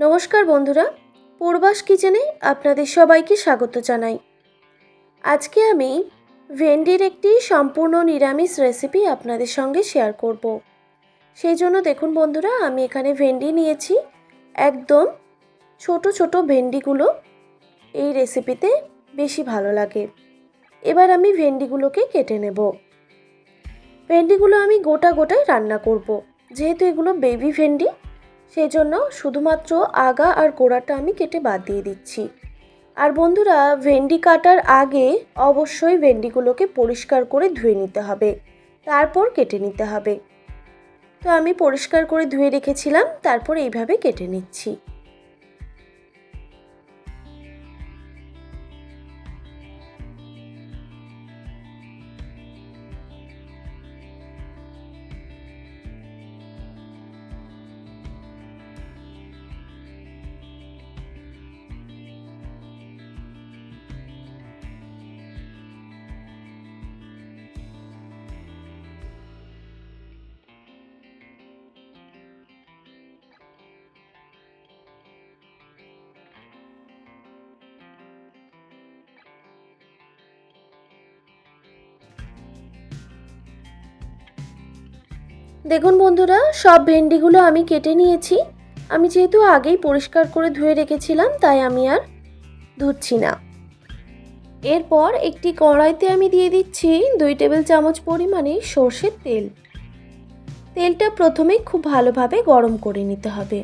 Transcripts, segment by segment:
নমস্কার বন্ধুরা, পূর্বাস কিচেনে আপনাদের সবাইকে স্বাগত জানাই আজকে আমি ভেন্ডির একটি সম্পূর্ণ নিরামিষ রেসিপি আপনাদের সঙ্গে শেয়ার করব। সেই জন্য দেখুন বন্ধুরা, আমি এখানে ভেন্ডি নিয়েছি একদম ছোট ছোট ভেন্ডিগুলো এই রেসিপিতে বেশি ভালো লাগে এবার আমি ভেন্ডিগুলোকে কেটে নেব ভেন্ডিগুলো আমি গোটা গোটাই রান্না করব। যেহেতু এগুলো বেবি ভেন্ডি সেই জন্য শুধুমাত্র আগা আর গোড়াটা আমি কেটে বাদ দিয়ে দিচ্ছি। আর বন্ধুরা, ভেন্ডি কাটার আগে অবশ্যই ভেন্ডিগুলোকে পরিষ্কার করে ধুয়ে নিতে হবে। তারপর কেটে নিতে হবে। তো আমি পরিষ্কার করে ধুয়ে রেখেছিলাম, তারপর এইভাবে কেটে নিচ্ছি। দেখুন বন্ধুরা, সব ভেন্ডিগুলো আমি কেটে নিয়েছি। আমি যেহেতু আগেই পরিষ্কার করে ধুয়ে রেখেছিলাম, তাই আমি আর ধুচ্ছি না। এরপর একটি কড়াইতে আমি দিয়ে দিচ্ছি দুই টেবিল চামচ পরিমাণে সর্ষের তেল। তেলটা প্রথমে খুব ভালোভাবে গরম করে নিতে হবে।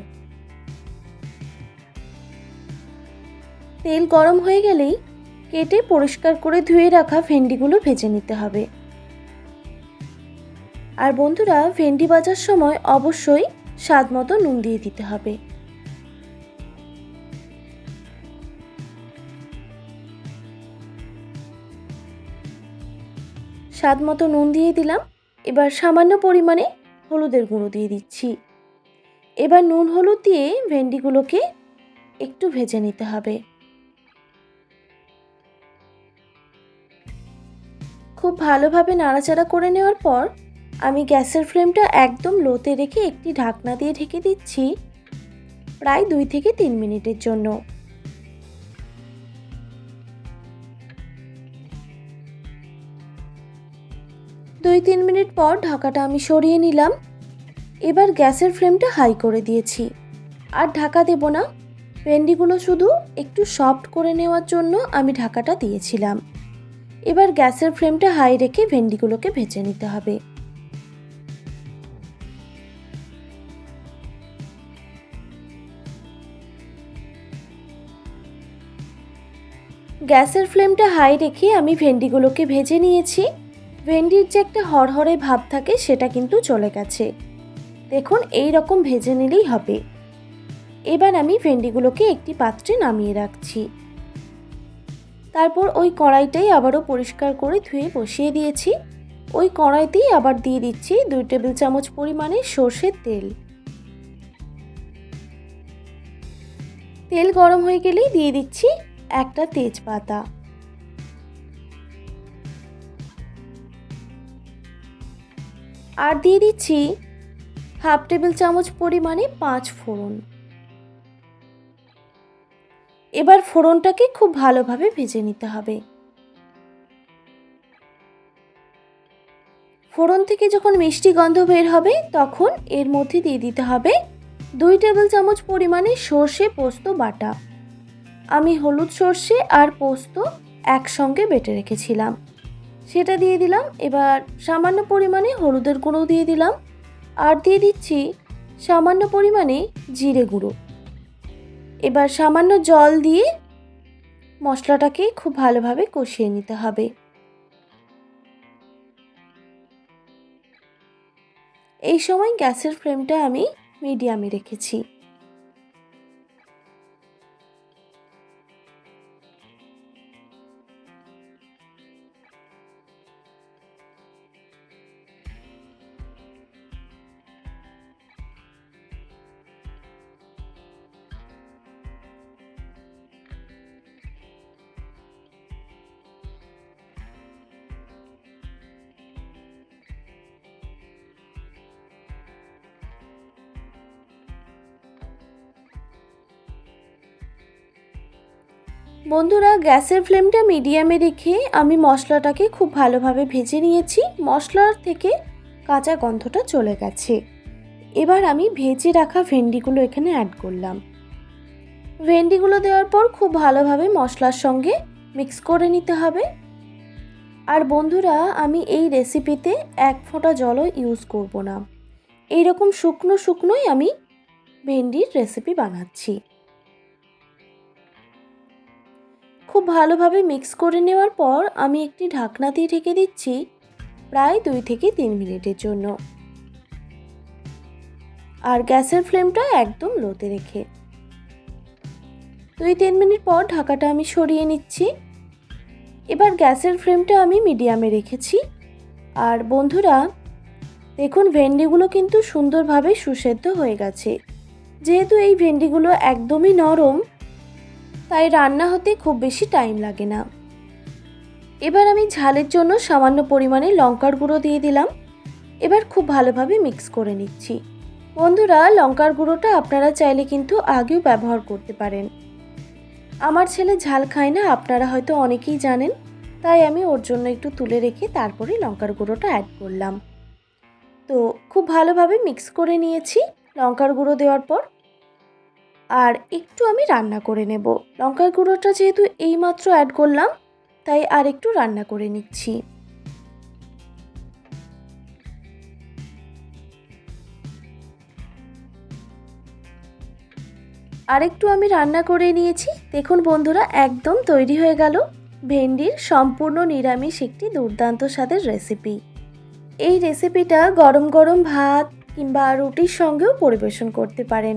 তেল গরম হয়ে গেলেই কেটে পরিষ্কার করে ধুয়ে রাখা ভেন্ডিগুলো ভেজে নিতে হবে। আর বন্ধুরা, ভেন্ডি বাজার সময় অবশ্যই স্বাদ মতো নুন দিয়ে দিতে হবে। স্বাদ মতো নুন দিয়ে দিলাম। এবার সামান্য পরিমাণে হলুদের গুঁড়ো দিয়ে দিচ্ছি। এবার নুন হলুদ দিয়ে ভেন্ডিগুলোকে একটু ভেজে নিতে হবে। খুব ভালোভাবে নাড়াচাড়া করে নেওয়ার পর আমি গ্যাসের ফ্লেমটা একদম লোতে রেখে একটি ঢাকনা দিয়ে ঢেকে দিচ্ছি প্রায় দুই থেকে তিন মিনিটের জন্য। দুই তিন মিনিট পর ঢাকাটা আমি সরিয়ে নিলাম। এবার গ্যাসের ফ্লেমটা হাই করে দিয়েছি। আর ঢাকা দেব না। ভেন্ডিগুলো শুধু একটু সফট করে নেওয়ার জন্য আমি ঢাকাটা দিয়েছিলাম। এবার গ্যাসের ফ্লেমটা হাই রেখে ভেন্ডিগুলোকে ভেজে নিতে হবে। গ্যাসের ফ্লেমটা হাই রেখে আমি ভেন্ডিগুলোকে ভেজে নিয়েছি। ভেন্ডির যে একটা হরহরে ভাব থাকে, সেটা কিন্তু চলে গেছে। দেখুন, এই রকম ভেজে নিলেই হবে। এবার আমি ভেন্ডিগুলোকে একটি পাত্রে নামিয়ে রাখছি। তারপর ওই কড়াইটাই আবারও পরিষ্কার করে ধুয়ে বসিয়ে দিয়েছি। ওই কড়াইতেই আবার দিয়ে দিচ্ছি দুই টেবিল চামচ পরিমাণে সর্ষের তেল। তেল গরম হয়ে গেলেই দিয়ে দিচ্ছি একটা তেজপাতা। আর দিয়ে দিচ্ছি হাফ টেবিল চামচ পরিমাণে পাঁচ ফোড়ন। এবার ফোড়নটাকে খুব ভালোভাবে ভেজে নিতে হবে। ফোড়ন থেকে যখন মিষ্টি গন্ধ বের হবে, তখন এর মধ্যে দিয়ে দিতে হবে দুই টেবিল চামচ পরিমাণে সর্ষে পোস্ত বাটা। আমি হলুদ সর্ষে আর পোস্ত একসঙ্গে বেটে রেখেছিলাম। সেটা দিয়ে দিলাম, এবার সামান্য পরিমাণে হলুদের গুঁড়ো দিয়ে দিলাম। আর দিয়ে দিচ্ছি সামান্য পরিমাণে জিরে গুঁড়ো। এবার সামান্য জল দিয়ে মশলাটাকে খুব ভালোভাবে কষিয়ে নিতে হবে। এই সময় গ্যাসের ফ্লেমটা আমি মিডিয়ামে রেখেছি। বন্ধুরা, গ্যাসের ফ্লেমটা মিডিয়ামে রেখে আমি মশলাটাকে খুব ভালোভাবে ভেজে নিয়েছি। মশলার থেকে কাঁচা গন্ধটা চলে গেছে। এবার আমি ভেজে রাখা ভেন্ডিগুলো এখানে অ্যাড করলাম। ভেন্ডিগুলো দেওয়ার পর খুব ভালোভাবে মশলার সঙ্গে মিক্স করে নিতে হবে। আর বন্ধুরা, আমি এই রেসিপিতে এক ফোঁটা জলও ইউজ করব না। এইরকম শুকনো শুকনোই আমি ভেন্ডির রেসিপি বানাচ্ছি। খুব ভালোভাবে মিক্স করে নেওয়ার পর আমি একটি ঢাকনা দিয়ে ঢেকে দিচ্ছি প্রায় দুই থেকে তিন মিনিটের জন্য। আর গ্যাসের ফ্লেমটা একদম লোতে রেখে। দুই তিন মিনিট পর ঢাকাটা আমি সরিয়ে নিচ্ছি। এবার গ্যাসের ফ্লেমটা আমি মিডিয়ামে রেখেছি। আর বন্ধুরা, দেখুন ভেন্ডিগুলো কিন্তু সুন্দরভাবে সুসেদ্ধ হয়ে গেছে। যেহেতু এই ভেন্ডিগুলো একদমই নরম তাই রান্না হতে খুব বেশি টাইম লাগে না। এবার আমি ঝালের জন্য সামান্য পরিমাণে লঙ্কার গুঁড়ো দিয়ে দিলাম। এবার খুব ভালোভাবে মিক্স করে নিচ্ছি। বন্ধুরা, লঙ্কার গুঁড়োটা আপনারা চাইলে কিন্তু আগেও ব্যবহার করতে পারেন। আমার ছেলে ঝাল খায় না, আপনারা হয়তো অনেকেই জানেন। তাই আমি ওর জন্য একটু তুলে রেখে তারপরে লঙ্কার গুঁড়োটা অ্যাড করলাম। তো, খুব ভালোভাবে মিক্স করে নিয়েছি। লঙ্কার গুঁড়ো দেওয়ার পর আর একটু আমি রান্না করে নেব। লঙ্কার গুঁড়োটা যেহেতু এইমাত্র অ্যাড করলাম, তাই আর একটু রান্না করে নিচ্ছি। আরেকটু আমি রান্না করে নিয়েছি। দেখুন বন্ধুরা, একদম তৈরি হয়ে গেল ভেন্ডির সম্পূর্ণ নিরামিষ একটি দুর্দান্ত স্বাদের রেসিপি এই রেসিপিটা গরম গরম ভাত কিংবা রুটির সঙ্গেও পরিবেশন করতে পারেন।